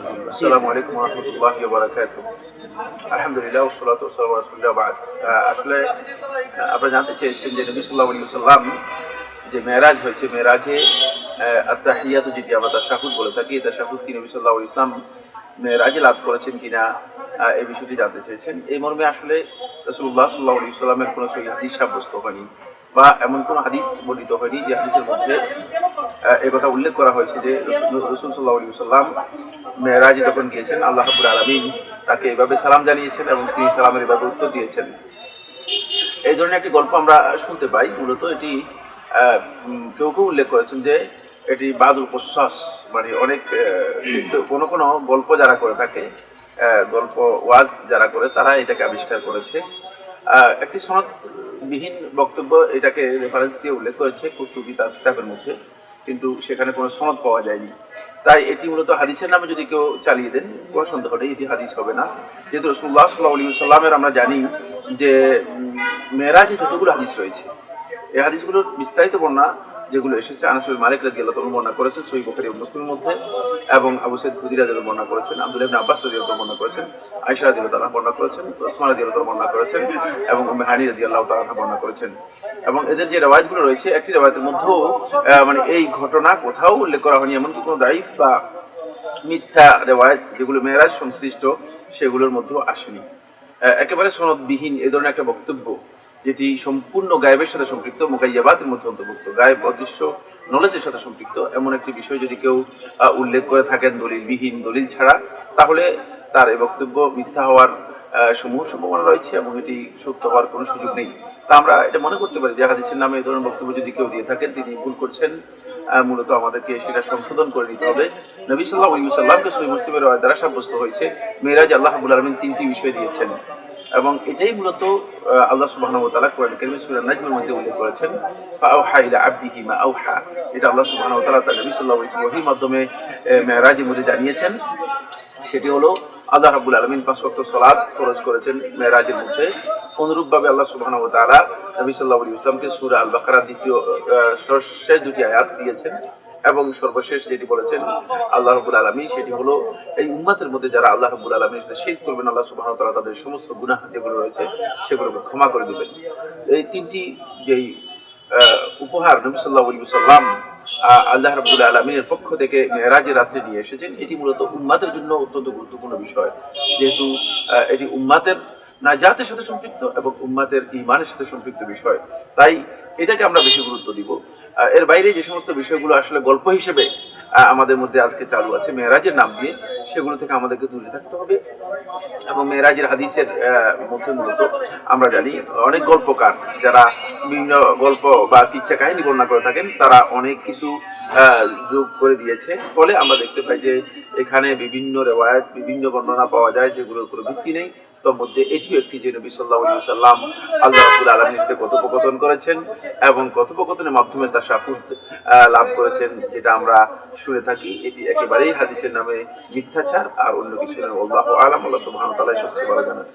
আসসালামু আলাইকুম রহমতুল্লাহ বারাকাত আলহামদুলিল্লাহ ওসলাত ওসালাম রাসুল্লাহ বাদ আসলে আপনারা জানতে চেয়েছেন যে নবী সাল্লাহ আলী সাল্লাম যে মেয়েরাজ হয়েছে, মেয়েরাজে আত্মাহিয়াত যেটি আমরা তাশাহুদ বলে থাকি তার তাশাহুদ কি নবী সাল্লাহ ইসলাম মেয়েরাজে লাভ করেছেন কিনা এই বিষয়টি জানতে চেয়েছেন। এই মর্মে আসলে রসুল্লাহ সাল্লাহ আলী সাল্লামের কোনো সহি হাদিস সাব্যস্ত হয়নি। বা এমন কোনো হাদিস বর্ণিত হয়নি যে হাদিসের মধ্যে কথা উল্লেখ করা হয়েছে যে রসুল সাল্লাহ আলী সাল্লাম মেয়েরাজে যখন গিয়েছেন, আল্লাহ হাবুর আলমিন তাকে এভাবে সালাম জানিয়েছেন এবং তিনি সালামের এভাবে উত্তর দিয়েছেন। এই ধরনের একটি গল্প আমরা শুনতে পাই। মূলত এটি কেউ কেউ উল্লেখ করেছেন যে এটি বাদুল প্রশ্বাস মানে অনেক কোনো কোনো গল্প যারা করে থাকে গল্প ওয়াজ যারা করে, তারা এটাকে আবিষ্কার করেছে। একটি সনদবিহীন বক্তব্য এটাকে রেফারেন্স দিয়ে উল্লেখ করেছে কুতুবি তার কিতাবের মধ্যে, কিন্তু সেখানে কোনো সনদ পাওয়া যায়নি। তাই এটি মূলত হাদিসের নামে যদি কেউ চালিয়ে দেন, কোনো সন্দেহ নেই, এটি হাদিস হবে না। যেহেতু রসুল্লাহ সাল্লাহ আলী সাল্লামের আমরা জানি যে মেয়েরা মেয়েরাজে যতগুলো হাদিস রয়েছে, এই হাদিসগুলোর বিস্তারিত বর্ণনা যেগুলো এসেছে আনাসুল মালিক রাজি আল্লাহ বর্ণনা করেছেন সহি বখারি মুসলিমের মধ্যে এবং আবু সৈদ খুদি রাজি বর্ণনা করেছেন আব্দুল ইবনে আব্বাস রাজি আল্লাহ বর্ণনা করেছেন আয়সা রাজি আল্লাহ বর্ণনা করেছেন ওসমান রাজি আল্লাহ বর্ণনা করেছেন এবং উম্মে হানি রাজি আল্লাহ তাআলা বর্ণনা করেছেন। এবং এদের যে রেওয়ায়তগুলো রয়েছে, একটি রেওয়ায়তের মধ্যেও মানে এই ঘটনা কোথাও উল্লেখ করা হয়নি, এমনকি কোনো দাইফ বা মিথ্যা রেওয়ায়ত যেগুলো মেয়েরাজ সংশ্লিষ্ট, সেগুলোর মধ্যেও আসেনি। একেবারে সনদবিহীন এ ধরনের একটা বক্তব্য যেটি সম্পূর্ণ গায়েবের সাথে সম্পৃক্ত, মোকাইয়াবাতের মধ্যে অন্তর্ভুক্ত। গায়েব অদৃশ্য নলেজের সাথে সম্পৃক্ত। এমন একটি বিষয় যদি কেউ উল্লেখ করে থাকেন দলিলবিহীন, দলিল ছাড়া, তাহলে তার এই বক্তব্য মিথ্যা হওয়ার সমূহ সম্ভাবনা রয়েছে এবং এটি সত্য হওয়ার কোনো সুযোগ নেই। তা আমরা এটা মনে করতে পারি যে হাদিসের নামে এই ধরনের বক্তব্য যদি কেউ দিয়ে থাকেন, তিনি ভুল করছেন মূলত আমাদেরকে সেটা সংশোধন করে নিতে হবে। নবী সাল্লাহ সাল্লামকে মুসলিমের দ্বারা সাব্যস্ত হয়েছে। মেয়েরাজ আল্লাহ আবুল আলমিন তিনটি বিষয় দিয়েছেন। এবং এটাই মূলত আল্লাহ তাআলা কোরআন কারীমে সূরা নাজমের মধ্যে উল্লেখ করেছেন ফাআউহা ইলা আবদিহি মা আউহা এটা আল্লাহ তাআলা তার নবী সাল্লাল্লাহু আলাইহি মাধ্যমে আহ, মেরাজের মধ্যে জানিয়েছেন। সেটি হলো আল্লাহ রাব্বুল আলামিন পাঁচ ওয়াক্ত সালাত ফরজ করেছেন মেরাজের মধ্যে। অনুরূপভাবে আল্লাহ সুবহানাহু ওয়া তাআলা নবী সাল্লাল্লাহু আলাইহি ওয়াসাল্লামকে সূরা আল বাকারার দ্বিতীয় শেষ দুটি আয়াত দিয়েছেন। এবং সর্বশেষ যেটি বলেছেন আল্লাহ রাব্বুল আলামিন, সেটি হলো এই উম্মাতের মধ্যে যারা আল্লাহ রাব্বুল আলামিনের সাথে শিরক করবেন, আল্লাহ ওয়া তাআলা তাদের সমস্ত গুনাহ যেগুলো রয়েছে সেগুলোকে ক্ষমা করে দিবেন। এই তিনটি যেই উপহার নবী সাল্লাল্লাহু আলাইহি ওয়াসাল্লাম আল্লাহ রাব্বুল আলামিনের পক্ষ থেকে মেরাজের রাত্রে নিয়ে এসেছেন, এটি মূলত উম্মাতের জন্য অত্যন্ত গুরুত্বপূর্ণ বিষয়। যেহেতু এটি উম্মাতের নাজাতের সাথে সম্পৃক্ত এবং উম্মাতের ইমানের সাথে সম্পৃক্ত বিষয়। তাই এটাকে আমরা বেশি গুরুত্ব দিব। এর বাইরে যে সমস্ত বিষয়গুলো আসলে গল্প হিসেবে আমাদের মধ্যে আজকে চালু আছে, মেয়েরাজের নাম দিয়ে, সেগুলো থেকে আমাদেরকে দূরে থাকতে হবে। এবং মেয়েরাজের হাদিসের মধ্যে মূলত আমরা জানি, অনেক গল্পকার যারা বিভিন্ন গল্প বা কিচ্ছা কাহিনী বর্ণনা করে থাকেন, তারা অনেক কিছু যোগ করে দিয়েছে। ফলে আমরা দেখতে পাই যে এখানে বিভিন্ন রেওয়ায়ত, বিভিন্ন বর্ণনা পাওয়া যায় যেগুলোর কোনো ভিত্তি নেই। তোর মধ্যে এটিও একটি যে নবী সাল্লাহ আলী সাল্লাম আল্লাহ রাবুল আলমীতে কথোপকথন করেছেন এবং কথোপকথনের মাধ্যমে তার সাপুদ লাভ করেছেন, যেটা আমরা শুনে থাকি। এটি একেবারেই হাদিসের নামে মিথ্যাচার আর অন্য কিছু নয় আল্লাহ আলাম। আল্লাহ সুবাহ তালাই সবচেয়ে ভালো জানেন